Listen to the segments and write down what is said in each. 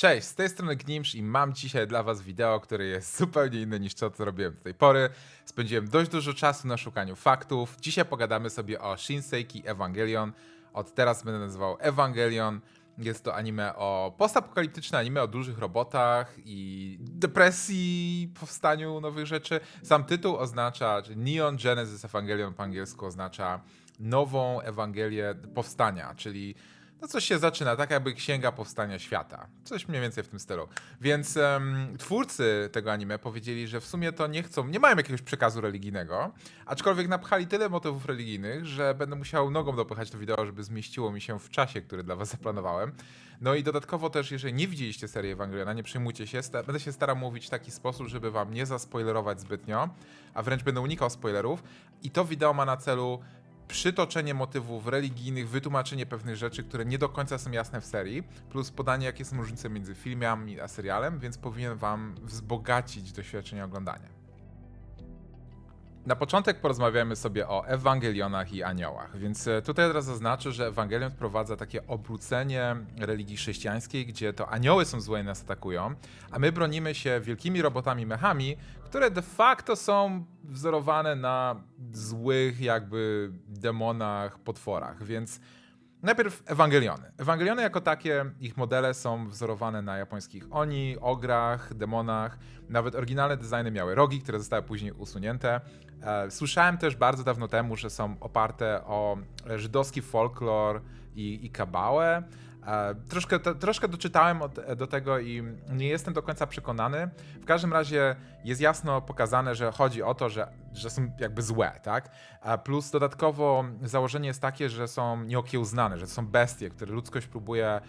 Cześć, z tej strony Gnimsz i mam dzisiaj dla was wideo, które jest zupełnie inne niż to, co robiłem do tej pory. Spędziłem dość dużo czasu na szukaniu faktów. Dzisiaj pogadamy sobie o Shinseiki Evangelion. Od teraz będę nazywał Evangelion. Jest to anime o postapokaliptyczne anime o dużych robotach i depresji, powstaniu nowych rzeczy. Sam tytuł oznacza, Neon Genesis Evangelion po angielsku oznacza nową Ewangelię powstania, czyli no coś się zaczyna, tak jakby księga powstania świata. Coś mniej więcej w tym stylu. Więc em, twórcy tego anime powiedzieli, że w sumie to nie chcą, nie mają jakiegoś przekazu religijnego, aczkolwiek napchali tyle motywów religijnych, że będę musiał nogą dopychać to wideo, żeby zmieściło mi się w czasie, który dla was zaplanowałem. No i dodatkowo też, jeżeli nie widzieliście serii Ewangeliona, nie przejmujcie się, będę się starał mówić w taki sposób, żeby wam nie zaspoilerować zbytnio, a wręcz będę unikał spoilerów. I to wideo ma na celu przytoczenie motywów religijnych, wytłumaczenie pewnych rzeczy, które nie do końca są jasne w serii, plus podanie, jakie są różnice między filmami a serialem, więc powinien Wam wzbogacić doświadczenie oglądania. Na początek porozmawiamy sobie o Ewangelionach i aniołach, więc e, tutaj teraz zaznaczę, że Ewangelion wprowadza takie obrócenie religii chrześcijańskiej, gdzie to anioły są złe i nas atakują, a my bronimy się wielkimi robotami mechami, które de facto są wzorowane na złych jakby demonach, potworach, więc Najpierw Ewangeliony. Ewangeliony jako takie, ich modele są wzorowane na japońskich oni, ograch, demonach. Nawet oryginalne designy miały rogi, które zostały później usunięte. E, Słyszałem też bardzo dawno temu, że są oparte o żydowski folklor i, i kabałę. E, Troszkę, to, troszkę doczytałem od, do tego i nie jestem do końca przekonany. W każdym razie jest jasno pokazane, że chodzi o to, że, że są jakby złe, tak? Plus dodatkowo założenie jest takie, że są nieokiełznane, że to są bestie, które ludzkość próbuje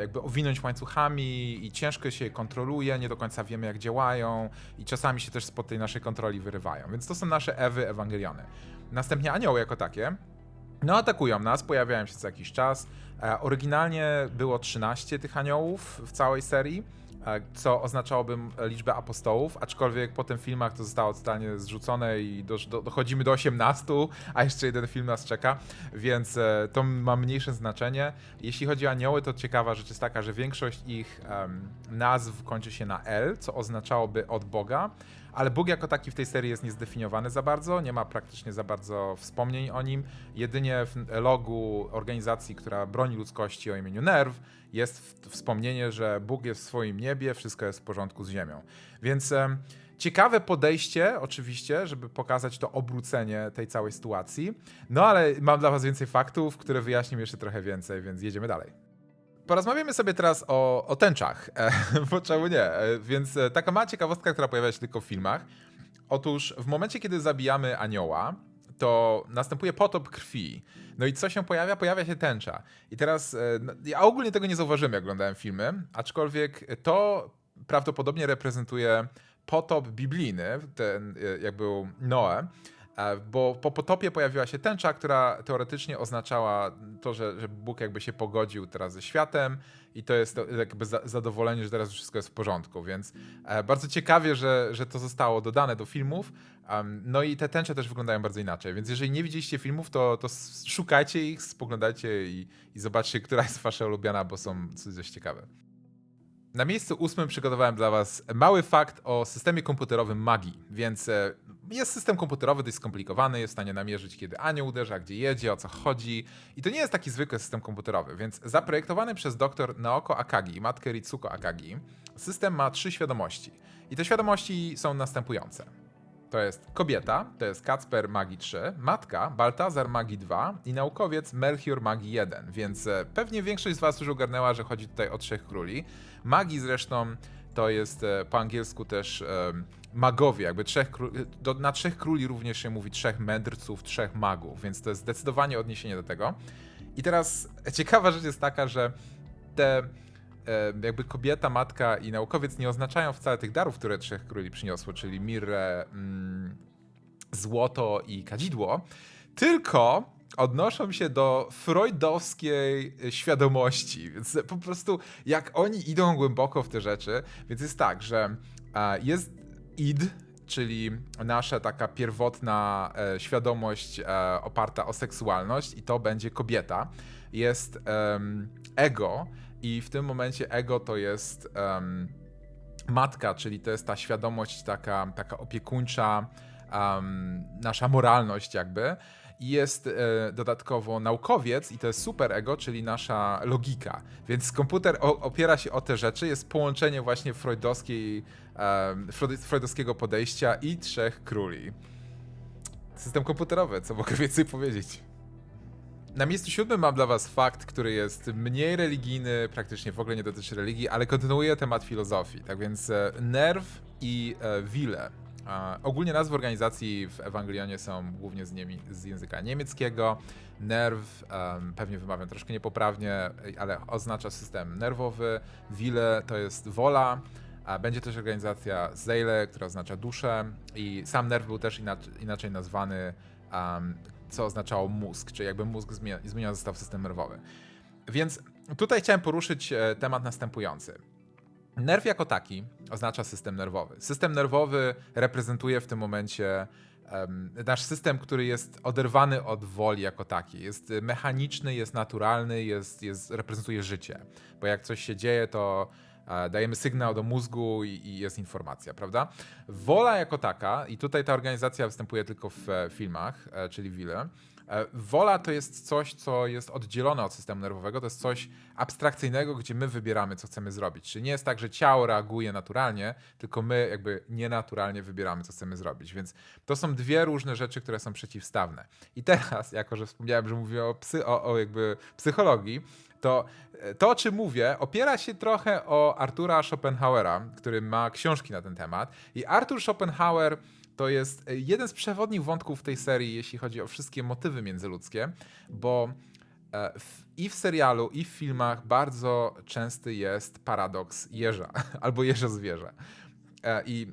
jakby owinąć łańcuchami i ciężko się je kontroluje, nie do końca wiemy jak działają i czasami się też spod tej naszej kontroli wyrywają. Więc to są nasze Ewy Ewangeliony. Następnie anioły jako takie. No, atakują nas, pojawiają się co jakiś czas. E, oryginalnie było 13 tych aniołów w całej serii, e, co oznaczałoby liczbę apostołów, aczkolwiek po tym filmach to zostało totalnie zrzucone i do, do, dochodzimy do 18, a jeszcze jeden film nas czeka, więc e, to ma mniejsze znaczenie. Jeśli chodzi o anioły, to ciekawa rzecz jest taka, że większość ich nazw kończy się na L, co oznaczałoby od Boga, ale Bóg jako taki w tej serii jest niezdefiniowany za bardzo, nie ma praktycznie za bardzo wspomnień o nim. Jedynie w logu organizacji, która broni ludzkości o imieniu NERW, jest wspomnienie, że Bóg jest w swoim niebie, wszystko jest w porządku z ziemią. Więc ciekawe podejście, oczywiście, żeby pokazać to obrócenie tej całej sytuacji. No ale mam dla Was więcej faktów, które wyjaśnią jeszcze trochę więcej, więc jedziemy dalej. Porozmawiamy sobie teraz o, o tęczach, bo czemu nie? Więc e, taka mała ciekawostka, która pojawia się tylko w filmach. Otóż w momencie, kiedy zabijamy anioła, to następuje potop krwi. No i co się pojawia? Pojawia się tęcza. I teraz, e, no, ja ogólnie tego nie zauważyłem, jak oglądałem filmy, aczkolwiek to prawdopodobnie reprezentuje potop biblijny, ten e, jak był Noe, Bo po potopie pojawiła się tęcza, która teoretycznie oznaczała to, że, że Bóg jakby się pogodził teraz ze światem i to jest jakby za, zadowolenie, że teraz wszystko jest w porządku, więc e, bardzo ciekawie, że, że to zostało dodane do filmów. No i te tęcze też wyglądają bardzo inaczej, więc jeżeli nie widzieliście filmów, to, to szukajcie ich, spoglądajcie i, i zobaczcie, która jest wasza ulubiona, bo są coś ciekawe. Na miejscu ósmym przygotowałem dla Was mały fakt o systemie komputerowym magii, więc e, jest system komputerowy dość skomplikowany, jest w stanie namierzyć, kiedy anioł uderza, gdzie jedzie, o co chodzi. I to nie jest taki zwykły system komputerowy, więc zaprojektowany przez dr Naoko Akagi matkę Ritsuko Akagi, system ma trzy świadomości. I te świadomości są następujące. To jest kobieta, to jest Kacper Magii 3, matka Baltazar Magii 2 i naukowiec Melchior Magii 1, więc e, pewnie większość z Was już ogarnęła, że chodzi tutaj o trzech króli. Magii zresztą to jest e, po angielsku też e, magowie, jakby trzech do, na trzech króli również się mówi trzech mędrców, trzech magów, więc to jest zdecydowanie odniesienie do tego. I teraz ciekawa rzecz jest taka, że te e, jakby kobieta, matka i naukowiec nie oznaczają wcale tych darów, które trzech króli przyniosło, czyli mirę, mm, złoto i kadzidło, tylko odnoszą się do freudowskiej e, świadomości. Więc po prostu jak oni idą głęboko w te rzeczy, więc jest tak, że e, jest id, czyli nasza taka pierwotna e, świadomość oparta o seksualność i to będzie kobieta. Jest ego i w tym momencie ego to jest matka, czyli to jest ta świadomość taka, taka opiekuńcza, em, nasza moralność jakby. Jest e, dodatkowo naukowiec i to jest super ego, czyli nasza logika. Więc komputer o, opiera się o te rzeczy, jest połączenie właśnie freudowskiej, freud- freudowskiego podejścia i trzech króli. System komputerowy, co mogę więcej powiedzieć. Na miejscu siódmym mam dla was fakt, który jest mniej religijny, praktycznie w ogóle nie dotyczy religii, ale kontynuuje temat filozofii. Tak więc e, Nerw i e, Wille. Ogólnie nazwy organizacji w Ewangelionie są głównie z, niemi, z języka niemieckiego. Nerw, em, pewnie wymawiam troszkę niepoprawnie, ale oznacza system nerwowy. Wille to jest wola. A będzie też organizacja Seele, która oznacza duszę i sam nerw był też inaczej, nazwany, um, co oznaczało mózg, czyli jakby mózg zmienia, zmieniony został system nerwowy. Więc tutaj chciałem poruszyć e, temat następujący. Nerw jako taki oznacza system nerwowy. System nerwowy reprezentuje w tym momencie em, nasz system, który jest oderwany od woli jako taki. Jest mechaniczny, jest naturalny, jest, jest, reprezentuje życie. Bo jak coś się dzieje, to e, dajemy sygnał do mózgu i, i jest informacja, prawda? Wola jako taka, i tutaj ta organizacja występuje tylko w e, filmach, e, czyli Wille, Wola to jest coś, co jest oddzielone od systemu nerwowego, to jest coś abstrakcyjnego, gdzie my wybieramy, co chcemy zrobić. Czyli nie jest tak, że ciało reaguje naturalnie, tylko my jakby nienaturalnie wybieramy, co chcemy zrobić. Więc to są dwie różne rzeczy, które są przeciwstawne. I teraz, jako że wspomniałem, że mówię o, psy, o, o jakby psychologii, to e, to, o czym mówię, opiera się trochę o Artura Schopenhauera, który ma książki na ten temat. I Arthur Schopenhauer to jest e, jeden z przewodnich wątków tej serii, jeśli chodzi o wszystkie motywy międzyludzkie, bo e, w, i w serialu, i w filmach bardzo częsty jest paradoks jeża albo jeżo-zwierzę. E, I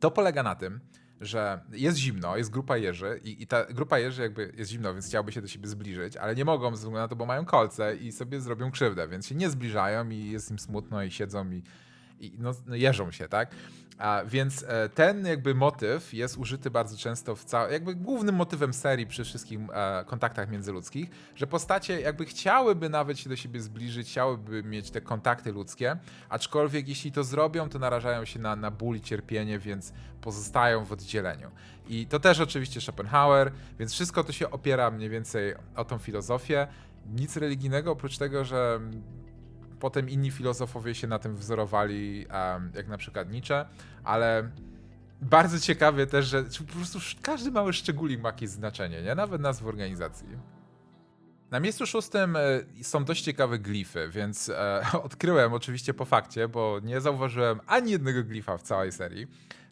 to polega na tym, że jest zimno, jest grupa jeży i, i ta grupa jeży jakby jest zimno, więc chciałoby się do siebie zbliżyć, ale nie mogą ze względu na to, bo mają kolce i sobie zrobią krzywdę, więc się nie zbliżają i jest im smutno i siedzą i, i no, no jeżą się, tak? A, więc e, ten jakby motyw jest użyty bardzo często w całym, jakby głównym motywem serii przy wszystkich e, kontaktach międzyludzkich, że postacie jakby chciałyby nawet się do siebie zbliżyć, chciałyby mieć te kontakty ludzkie, aczkolwiek jeśli to zrobią, to narażają się na, na ból i cierpienie, więc pozostają w oddzieleniu. I to też oczywiście Schopenhauer, więc wszystko to się opiera mniej więcej o tą filozofię. Nic religijnego oprócz tego, że Potem inni filozofowie się na tym wzorowali, jak na przykład Nietzsche, ale bardzo ciekawie też, że po prostu każdy mały szczególik ma jakieś znaczenie, nie? Nawet nazw organizacji. Na miejscu szóstym e, są dość ciekawe glify, więc e, odkryłem oczywiście po fakcie, bo nie zauważyłem ani jednego glifa w całej serii.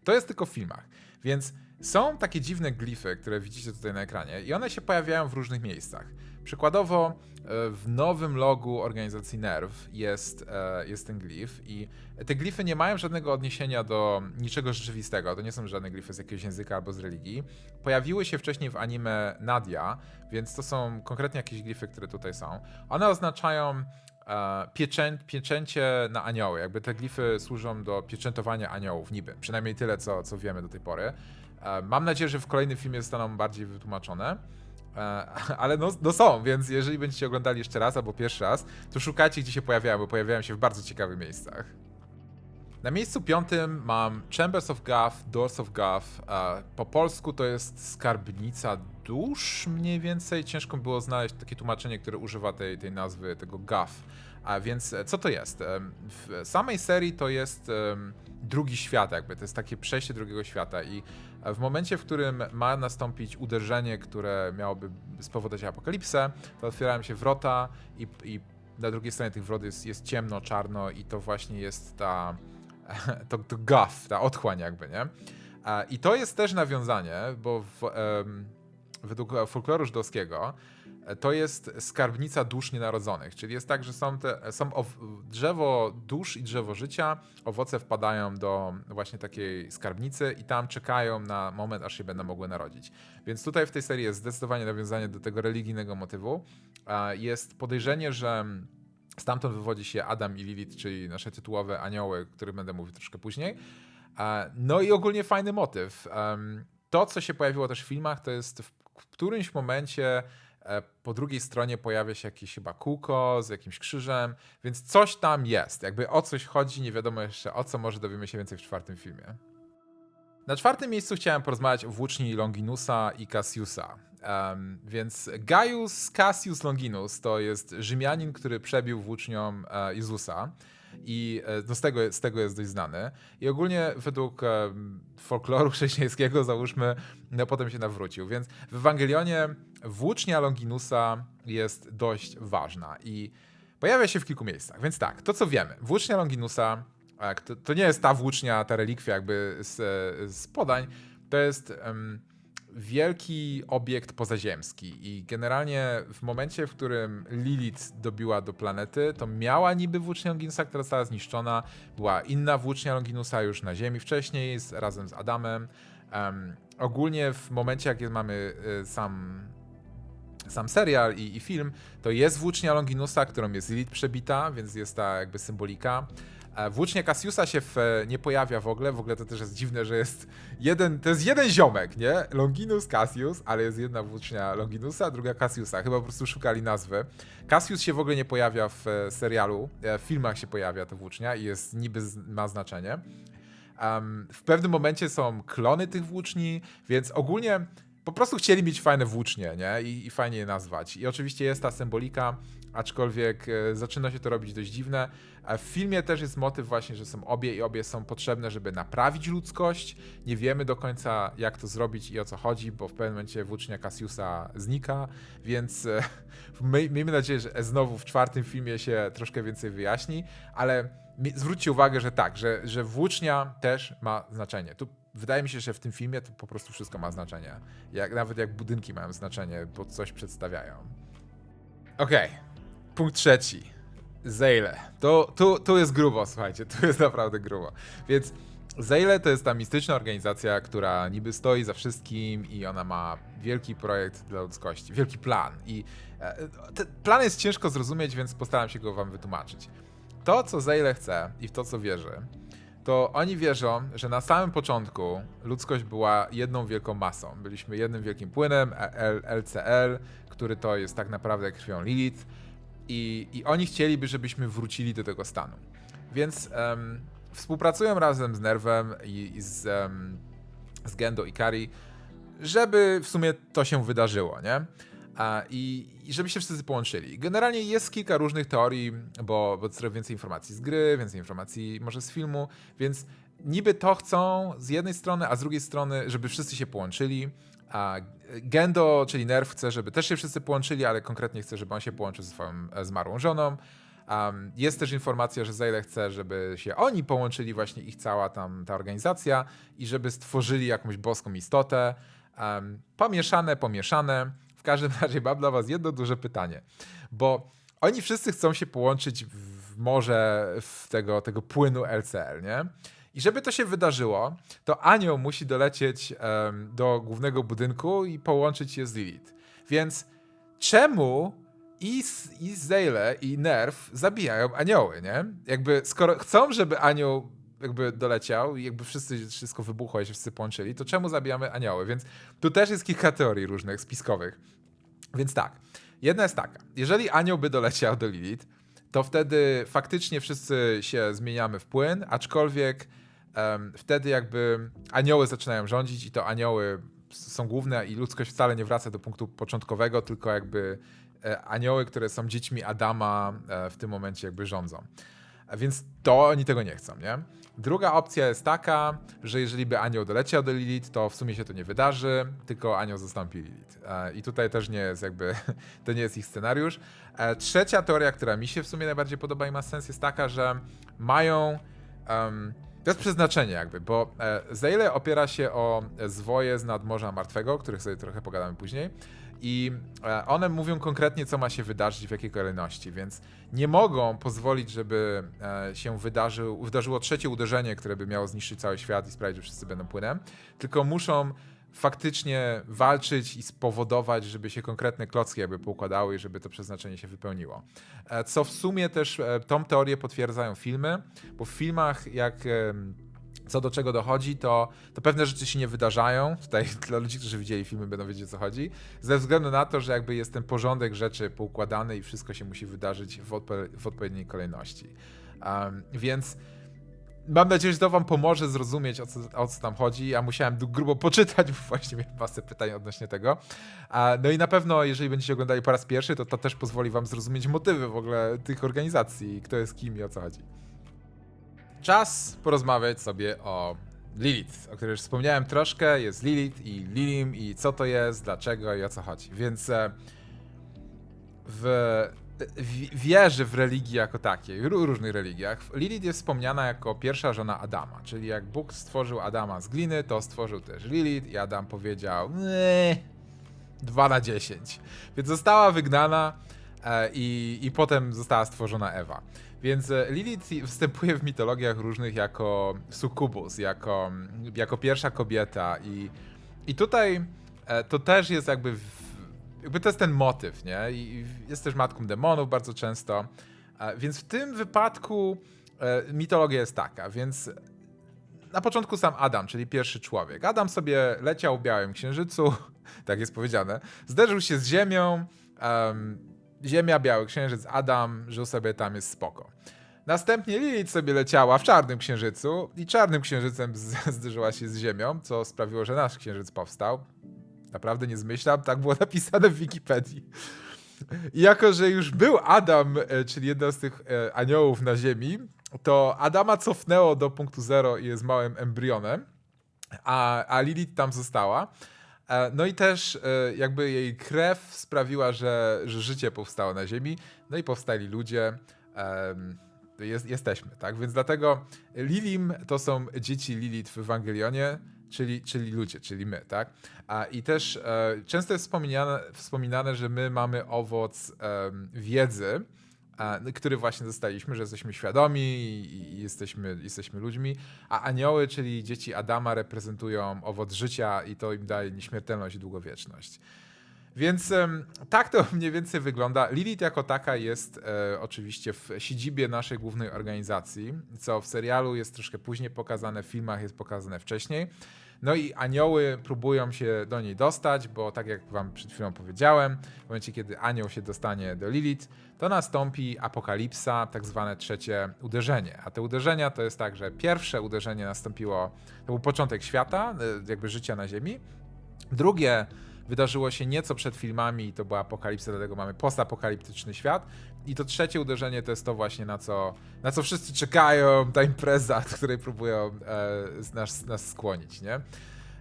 To jest tylko w filmach. Więc są takie dziwne glify, które widzicie tutaj na ekranie, i one się pojawiają w różnych miejscach. Przykładowo e, w nowym logu organizacji NERV jest, e, jest ten glif i te glify nie mają żadnego odniesienia do niczego rzeczywistego. To nie są żadne glify z jakiegoś języka albo z religii. Pojawiły się wcześniej w anime Nadia, więc to są konkretnie jakieś glify, które tutaj są. One oznaczają e, pieczę, pieczęcie na anioły. Jakby te glify służą do pieczętowania aniołów, niby. Przynajmniej tyle, co, co wiemy do tej pory. Mam nadzieję, że w kolejnym filmie zostaną bardziej wytłumaczone. E, ale no, no są, więc jeżeli będziecie oglądali jeszcze raz albo pierwszy raz, to szukajcie, gdzie się pojawiają, bo pojawiają się w bardzo ciekawych miejscach. Na miejscu piątym mam Chambers of Gaff, Doors of Gaff. E, Po polsku to jest skarbnica dusz mniej więcej. Ciężko było znaleźć takie tłumaczenie, które używa tej, tej nazwy, tego Gaff. A więc e, co to jest? W samej serii to jest drugi świat jakby, to jest takie przejście drugiego świata i w momencie, w którym ma nastąpić uderzenie, które miałoby spowodować apokalipsę, to otwierają się wrota i, i na drugiej stronie tych wrot jest, jest ciemno, czarno i to właśnie jest ta to, to gaf, ta otchłań jakby, nie? I to jest też nawiązanie, bo w, em, według folkloru żydowskiego to jest skarbnica dusz nienarodzonych, czyli jest tak, że są, te, są drzewo dusz i drzewo życia, owoce wpadają do właśnie takiej skarbnicy i tam czekają na moment, aż się będą mogły narodzić. Więc tutaj w tej serii jest zdecydowanie nawiązanie do tego religijnego motywu. Jest podejrzenie, że Stamtąd wywodzi się Adam i Lilith, czyli nasze tytułowe anioły, o których będę mówił troszkę później. No i ogólnie fajny motyw. To, co się pojawiło też w filmach, to jest w którymś momencie Po drugiej stronie pojawia się jakieś chyba kółko z jakimś krzyżem, więc coś tam jest. Jakby o coś chodzi, nie wiadomo jeszcze o co, może dowiemy się więcej w czwartym filmie. Na czwartym miejscu chciałem porozmawiać o włóczni Longinusa i Cassiusa. Em, więc Gaius Cassius Longinus to jest Rzymianin, który przebił włócznią e, Jezusa. I e, no z, tego, z tego jest dość znany. I ogólnie według em, folkloru chrześcijańskiego, załóżmy, no potem się nawrócił. Więc w Ewangelionie włócznia Longinusa jest dość ważna i pojawia się w kilku miejscach. Więc tak, to co wiemy. Włócznia Longinusa tak, to, to nie jest ta włócznia, ta relikwia jakby z, z podań, to jest em, wielki obiekt pozaziemski i generalnie w momencie, w którym Lilith dobiła do planety, to miała niby włócznię Longinusa, która została zniszczona, była inna włócznia Longinusa już na Ziemi wcześniej, z, razem z Adamem. Em, ogólnie w momencie, jak mamy y, sam sam serial i, i film, to jest włócznia Longinusa, którą jest Lilith przebita, więc jest ta jakby symbolika. E, Włócznia Cassiusa się w, nie pojawia w ogóle, w ogóle to też jest dziwne, że jest jeden, to jest jeden ziomek, nie? Longinus, Cassius, ale jest jedna włócznia Longinusa, druga Cassiusa, chyba po prostu szukali nazwy. Cassius się w ogóle nie pojawia w e, serialu, e, w filmach się pojawia ta włócznia i jest niby ma znaczenie. Em, w pewnym momencie są klony tych włóczni, więc ogólnie po prostu chcieli mieć fajne włócznie, nie? I, i fajnie je nazwać. I oczywiście jest ta symbolika, aczkolwiek e, zaczyna się to robić dość dziwne. A w filmie też jest motyw właśnie, że są obie i obie są potrzebne, żeby naprawić ludzkość. Nie wiemy do końca, jak to zrobić i o co chodzi, bo w pewnym momencie włócznia Cassiusa znika, więc e, my, miejmy nadzieję, że znowu w czwartym filmie się troszkę więcej wyjaśni, ale zwróćcie uwagę, że tak, że, że włócznia też ma znaczenie. Tu wydaje mi się, że w tym filmie to po prostu wszystko ma znaczenie. Jak, nawet jak budynki mają znaczenie, bo coś przedstawiają. Okej, punkt trzeci. Zejle. To, tu, tu jest grubo, słuchajcie, tu jest naprawdę grubo. Więc Zejle to jest ta mistyczna organizacja, która niby stoi za wszystkim i ona ma wielki projekt dla ludzkości, wielki plan. I e, ten plan jest ciężko zrozumieć, więc postaram się go wam wytłumaczyć. To, co Zejle chce i w to, co wierzy, to oni wierzą, że na samym początku ludzkość była jedną wielką masą. Byliśmy jednym wielkim płynem, LCL, który to jest tak naprawdę krwią Lilith. I, I oni chcieliby, żebyśmy wrócili do tego stanu. Więc em, współpracują razem z Nerwem i, i z, em, z Gendo i Kari, żeby w sumie to się wydarzyło, nie? I, I żeby się wszyscy połączyli. Generalnie jest kilka różnych teorii, bo, bo trochę więcej informacji z gry, więcej informacji może z filmu, więc niby to chcą z jednej strony, a z drugiej strony, żeby wszyscy się połączyli. A Gendo, czyli Nerw, chce, żeby też się wszyscy połączyli, ale konkretnie chce, żeby on się połączył ze swoją zmarłą żoną. Um, jest też informacja, że Zejle chce, żeby się oni połączyli, właśnie ich cała tam ta organizacja i żeby stworzyli jakąś boską istotę. Um, pomieszane, pomieszane. Każdym razie mam dla was jedno duże pytanie, bo oni wszyscy chcą się połączyć w morze w tego, tego płynu LCL, nie? I żeby to się wydarzyło, to anioł musi dolecieć em, do głównego budynku i połączyć je z Lilith. Więc czemu i, i i Nerf zabijają anioły, nie? Jakby skoro chcą, żeby anioł jakby doleciał i jakby wszyscy, wszystko wybuchło i się wszyscy połączyli, to czemu zabijamy anioły? Więc tu też jest kilka teorii różnych, spiskowych. Więc tak, jedna jest taka. Jeżeli anioł by doleciał do Lilith, to wtedy faktycznie wszyscy się zmieniamy w płyn, aczkolwiek em, wtedy jakby anioły zaczynają rządzić i to anioły są główne i ludzkość wcale nie wraca do punktu początkowego, tylko jakby e, anioły, które są dziećmi Adama e, w tym momencie jakby rządzą. Więc to oni tego nie chcą, nie? Druga opcja jest taka, że jeżeli by anioł doleciał do Lilith, to w sumie się to nie wydarzy, tylko anioł zastąpi Lilith. E, I tutaj też nie jest jakby, to nie jest ich scenariusz. E, Trzecia teoria, która mi się w sumie najbardziej podoba i ma sens, jest taka, że mają... em, to jest przeznaczenie jakby, bo e, Zejle opiera się o zwoje z nadmorza martwego, o których sobie trochę pogadamy później. I e, one mówią konkretnie, co ma się wydarzyć, w jakiej kolejności, więc nie mogą pozwolić, żeby e, się wydarzył, wydarzyło trzecie uderzenie, które by miało zniszczyć cały świat i sprawić, że wszyscy będą płynem, tylko muszą faktycznie walczyć i spowodować, żeby się konkretne klocki jakby poukładały i żeby to przeznaczenie się wypełniło. E, Co w sumie też tą teorię potwierdzają filmy, bo w filmach jak co do czego dochodzi, to, to pewne rzeczy się nie wydarzają. Tutaj dla ludzi, którzy widzieli filmy, będą wiedzieć o co chodzi. Ze względu na to, że jakby jest ten porządek rzeczy poukładany i wszystko się musi wydarzyć w, odpo- w odpowiedniej kolejności. Um, więc mam nadzieję, że to wam pomoże zrozumieć, o co, o co tam chodzi. Ja musiałem grubo poczytać, bo właśnie miałem masę pytań odnośnie tego. No i na pewno, jeżeli będziecie oglądali po raz pierwszy, to to też pozwoli wam zrozumieć motywy w ogóle tych organizacji, kto jest kim i o co chodzi. Czas porozmawiać sobie o Lilith, o której już wspomniałem troszkę. Jest Lilith i Lilim i co to jest, dlaczego i o co chodzi. Więc e, w, wierzy w religii jako takiej, w ró- różnych religiach, Lilith jest wspomniana jako pierwsza żona Adama, czyli jak Bóg stworzył Adama z gliny, to stworzył też Lilith i Adam powiedział "Nie, 2 na 10. Więc została wygnana i, i potem została stworzona Ewa. Więc e, Lilith występuje w mitologiach różnych jako sukubus, jako, jako pierwsza kobieta i, i tutaj e, to też jest jakby, w, jakby to jest ten motyw, nie? I jest też matką demonów bardzo często. E, Więc w tym wypadku e, mitologia jest taka, więc na początku sam Adam, czyli pierwszy człowiek. Adam sobie leciał w Białym Księżycu, tak jest powiedziane, zderzył się z Ziemią, em, Ziemia, Biały Księżyc, Adam żył sobie tam, jest spoko. Następnie Lilith sobie leciała w Czarnym Księżycu i Czarnym Księżycem zderzyła się z Ziemią, co sprawiło, że nasz Księżyc powstał. Naprawdę nie zmyślam, tak było napisane w Wikipedii. I jako, że już był Adam, e, czyli jeden z tych e, aniołów na Ziemi, to Adama cofnęło do punktu zero i jest małym embrionem, a, a Lilith tam została. E, No i też e, jakby jej krew sprawiła, że, że życie powstało na Ziemi, no i powstali ludzie. Jest, jesteśmy, tak? Więc dlatego Lilim to są dzieci Lilith w Ewangelionie, czyli, czyli ludzie, czyli my, tak? A, I też e, często jest wspominane, wspominane, że my mamy owoc wiedzy, który właśnie dostaliśmy, że jesteśmy świadomi i, jesteśmy, jesteśmy ludźmi, a anioły, czyli dzieci Adama, reprezentują owoc życia i to im daje nieśmiertelność i długowieczność. Więc tak to mniej więcej wygląda. Lilith jako taka jest e, oczywiście w siedzibie naszej głównej organizacji, co w serialu jest troszkę później pokazane, w filmach jest pokazane wcześniej. No i anioły próbują się do niej dostać, bo tak jak wam przed chwilą powiedziałem, w momencie kiedy anioł się dostanie do Lilith, to nastąpi apokalipsa, tak zwane trzecie uderzenie. A te uderzenia to jest tak, że pierwsze uderzenie nastąpiło, to był początek świata, e, jakby życia na Ziemi. Drugie wydarzyło się nieco przed filmami i to była apokalipsa, dlatego mamy postapokaliptyczny świat. I to trzecie uderzenie to jest to właśnie, na co, na co wszyscy czekają, ta impreza, do której próbują e, nas, nas skłonić, nie?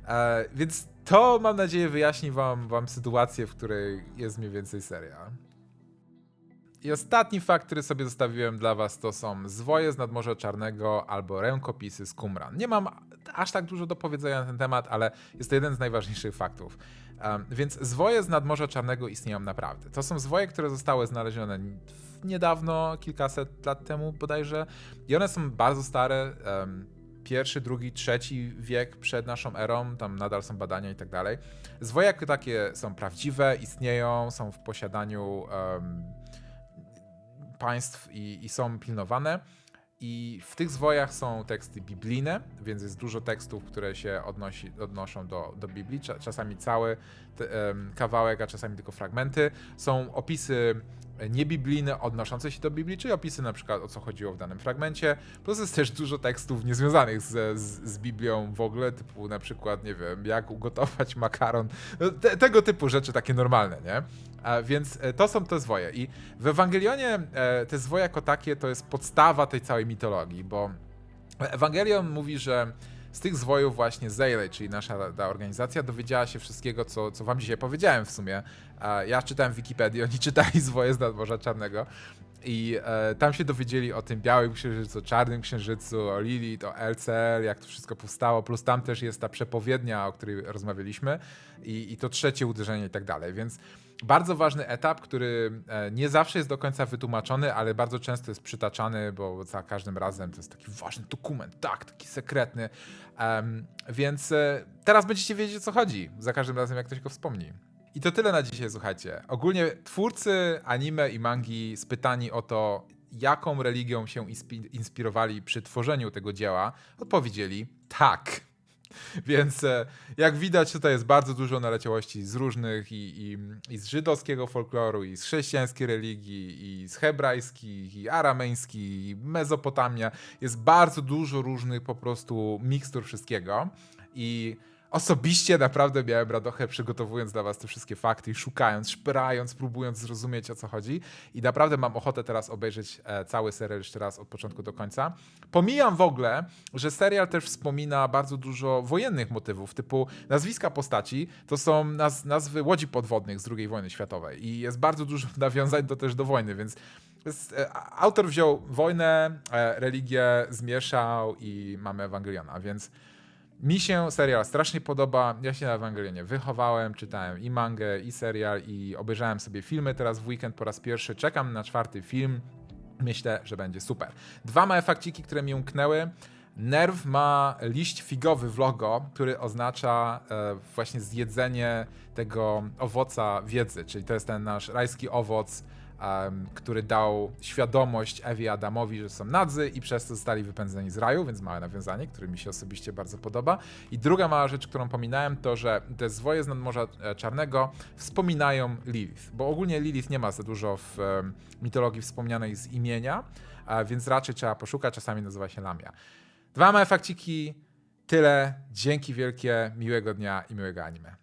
E, więc to, mam nadzieję, wyjaśni wam, wam sytuację, w której jest mniej więcej seria. I ostatni fakt, który sobie zostawiłem dla was, to są zwoje z nadmorza czarnego albo rękopisy z Qumran. Nie mam aż tak dużo do powiedzenia na ten temat, ale jest to jeden z najważniejszych faktów. Um, więc zwoje z nadmorza czarnego istnieją naprawdę. To są zwoje, które zostały znalezione niedawno, kilkaset lat temu bodajże, i one są bardzo stare. Um, pierwszy, drugi, trzeci wiek przed naszą erą, tam nadal są badania i tak dalej. Zwoje takie są prawdziwe, istnieją, są w posiadaniu em, państw i, i są pilnowane. I w tych zwojach są teksty biblijne, więc jest dużo tekstów, które się odnosi, odnoszą do, do Biblii. Cza- Czasami cały te, em, kawałek, a czasami tylko fragmenty. Są opisy niebiblijne odnoszące się do Biblii, czyli opisy na przykład o co chodziło w danym fragmencie. Plus jest też dużo tekstów niezwiązanych z, z, z Biblią w ogóle, typu na przykład, nie wiem, jak ugotować makaron. No, te, tego typu rzeczy takie normalne, nie? A więc e, to są te zwoje. I w Ewangelionie e, te zwoje jako takie to jest podstawa tej całej mitologii, bo Ewangelion mówi, że z tych zwojów właśnie Zejlej, czyli nasza ta organizacja, dowiedziała się wszystkiego, co, co wam dzisiaj powiedziałem w sumie. Ja czytałem w Wikipedii, oni czytali zwoje z nadmorza czarnego i e, tam się dowiedzieli o tym białym księżycu, czarnym księżycu, o Lilith, o LCL, jak to wszystko powstało, plus tam też jest ta przepowiednia, o której rozmawialiśmy i, i to trzecie uderzenie i tak dalej, więc bardzo ważny etap, który e, nie zawsze jest do końca wytłumaczony, ale bardzo często jest przytaczany, bo za każdym razem to jest taki ważny dokument, tak, taki sekretny. Więc e, teraz będziecie wiedzieć o co chodzi, za każdym razem jak ktoś go wspomni. I to tyle na dzisiaj, słuchajcie. Ogólnie twórcy anime i mangi spytani o to, jaką religią się inspi- inspirowali przy tworzeniu tego dzieła, odpowiedzieli tak. Więc e, jak widać, tutaj jest bardzo dużo naleciałości z różnych i, i, i z żydowskiego folkloru, i z chrześcijańskiej religii, i z hebrajskich, i arameńskich, i Mezopotamia. Jest bardzo dużo różnych po prostu mikstur wszystkiego. I osobiście naprawdę miałem radochę przygotowując dla was te wszystkie fakty i szukając, szperając, próbując zrozumieć o co chodzi. I naprawdę mam ochotę teraz obejrzeć e, cały serial jeszcze raz od początku do końca. Pomijam w ogóle, że serial też wspomina bardzo dużo wojennych motywów, typu nazwiska postaci to są naz nazwy łodzi podwodnych z II wojny światowej i jest bardzo dużo nawiązań do, też do wojny, więc e, autor wziął wojnę, e, religię, zmieszał i mamy Ewangeliona, więc mi się serial strasznie podoba. Ja się na Ewangelionie wychowałem, czytałem i mangę, i serial, i obejrzałem sobie filmy teraz w weekend po raz pierwszy. Czekam na czwarty film. Myślę, że będzie super. Dwa małe fakciki, które mi umknęły. Nerw ma liść figowy w logo, który oznacza e, właśnie zjedzenie tego owoca wiedzy, czyli to jest ten nasz rajski owoc, em, który dał świadomość Ewie i Adamowi, że są nadzy i przez to zostali wypędzeni z raju, więc małe nawiązanie, które mi się osobiście bardzo podoba. I druga mała rzecz, którą pominąłem, to że te zwoje z nadmorza e, czarnego wspominają Lilith, bo ogólnie Lilith nie ma za dużo w em, mitologii wspomnianej z imienia, więc raczej trzeba poszukać, czasami nazywa się Lamia. Dwa małe fakciki, tyle. Dzięki wielkie, miłego dnia i miłego anime.